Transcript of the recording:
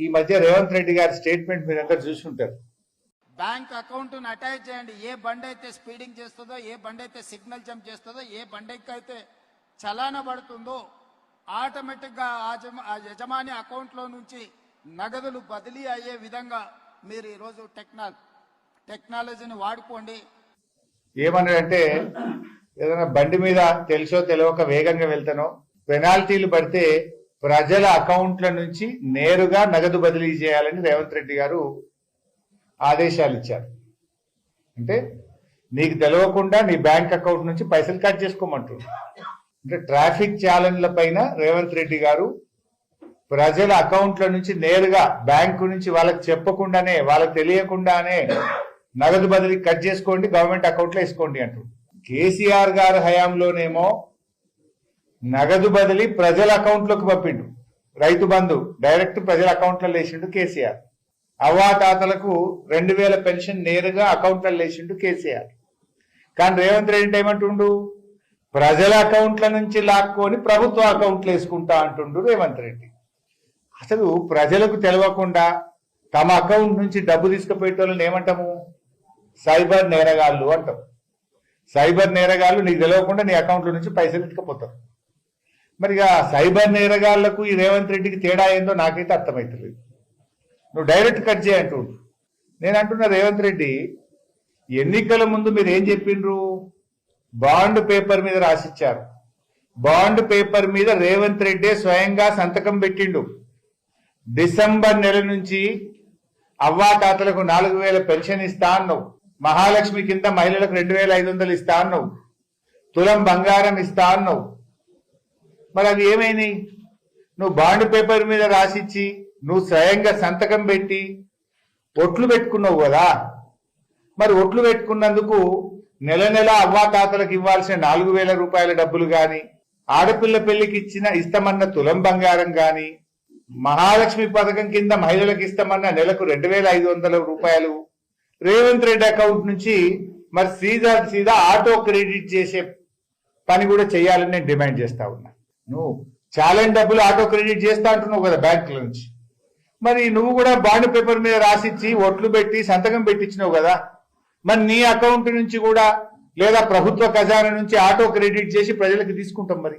ఈ మధ్య రేవంత్ రెడ్డి గారి స్టేట్మెంట్ మీరు అందరు చూసుంటారు బ్యాంక్ అకౌంట్ అటాచ్ చేయండి. ఏ బండి అయితే స్పీడింగ్ చేస్తుందో ఏ బండి అయితే సిగ్నల్ జంప్ చేస్తుందో ఏ బండికి అయితే చలాన పడుతుందో ఆటోమేటిక్గా ఆ జమ- ఆ యజమాని అకౌంట్లో నుంచి నగదులు బదిలీ అయ్యే విధంగా మీరు ఈరోజు టెక్నా టెక్నాలజీని వాడుకోండి. ఏమన్నాడంటే ఏదైనా బండి మీద తెలుసో తెలియక వేగంగా వెళ్తానో పెనాల్టీలు పడితే ప్రజల అకౌంట్ల నుంచి నేరుగా నగదు బదిలీ చేయాలని రేవంత్ రెడ్డి గారు ఆదేశాలు ఇచ్చారు. అంటే నీకు తెలియకుండా నీ బ్యాంక్ అకౌంట్ నుంచి పైసలు కట్ చేసుకోమంటున్నారు. అంటే ట్రాఫిక్ ఛాలెంజ్ల పైన రేవంత్ రెడ్డి గారు ప్రజల అకౌంట్ల నుంచి నేరుగా బ్యాంకు నుంచి వాళ్ళకి చెప్పకుండానే వాళ్ళకి తెలియకుండానే నగదు బదిలీ కట్ చేసుకోండి గవర్నమెంట్ అకౌంట్లో వేసుకోండి అంటారు కేసీఆర్ గారు హయాంలోనేమో నగదు బదిలీ ప్రజల అకౌంట్లోకి పంపిండు. రైతు బంధు డైరెక్ట్ ప్రజల అకౌంట్లో వేసిండు కేసీఆర్. అవ్వాతాతలకు రెండు వేల పెన్షన్ నేరుగా అకౌంట్లో వేసిండు కేసీఆర్. కానీ రేవంత్ రెడ్డి ఏమంటుండు? ప్రజల అకౌంట్ల నుంచి లాక్కొని ప్రభుత్వ అకౌంట్లు వేసుకుంటా అంటుండు రేవంత్ రెడ్డి. అసలు ప్రజలకు తెలియకుండా తమ అకౌంట్ నుంచి డబ్బు తీసుకుపోయేటోళ్ళని ఏమంటాము? సైబర్ నేరగాళ్ళు అంటాం. సైబర్ నేరగాళ్ళు నీకు తెలియకుండా నీ అకౌంట్ల నుంచి పైసలు ఎత్తుకపోతారు మరి ఇక సైబర్ నేరగాళ్ళకు ఈ రేవంత్ రెడ్డికి తేడా ఏందో నాకైతే అర్థమవుతలేదు నువ్వు డైరెక్ట్ కట్ చేయంటు నేను అంటున్నా రేవంత్ రెడ్డి ఎన్నికల ముందు మీరు ఏం చెప్పిండ్రు? బాండ్ పేపర్ మీద రాసిచ్చారు. బాండ్ పేపర్ మీద రేవంత్ రెడ్డి స్వయంగా సంతకం పెట్టిండు. డిసెంబర్ నెల నుంచి అవ్వాతాతలకు నాలుగు వేల పెన్షన్ ఇస్తా అన్నావు. మహాలక్ష్మి కింద మహిళలకు రెండు వేల ఐదు వందలు ఇస్తా అన్నావు. తులం బంగారం ఇస్తా అన్నావు. మరి అది ఏమైనాయి నువ్వు బాండ్ పేపర్ మీద రాసిచ్చి నువ్వు స్వయంగా సంతకం పెట్టి ఒట్లు పెట్టుకున్నావు కదా. మరి ఒట్లు పెట్టుకున్నందుకు నెల నెల అవ్వాతాతలకు ఇవ్వాల్సిన నాలుగు వేల రూపాయల డబ్బులు గాని ఆడపిల్ల పెళ్ళికి ఇచ్చిన ఇస్తామన్న తులం బంగారం గాని మహాలక్ష్మి పథకం కింద మహిళలకు ఇస్తామన్న నెలకు రెండు వేల ఐదు వందల రూపాయలు రేవంత్ రెడ్డి అకౌంట్ నుంచి మరి సీదా సీదా ఆటో క్రెడిట్ చేసే పని కూడా చేయాలని నేను డిమాండ్ చేస్తా ఉన్నా. నువ్వు ఛాలెంజ్ డబ్బులు ఆటో క్రెడిట్ చేస్తా అంటున్నావు కదా బ్యాంకుల నుంచి. మరి నువ్వు కూడా బాండ్ పేపర్ మీద రాసిచ్చి ఒట్లు పెట్టి సంతకం పెట్టించినావు కదా. మరి నీ అకౌంట్ నుంచి కూడా లేదా ప్రభుత్వ ఖజానా నుంచి ఆటో క్రెడిట్ చేసి ప్రజలకు తీసుకుంటాం మరి.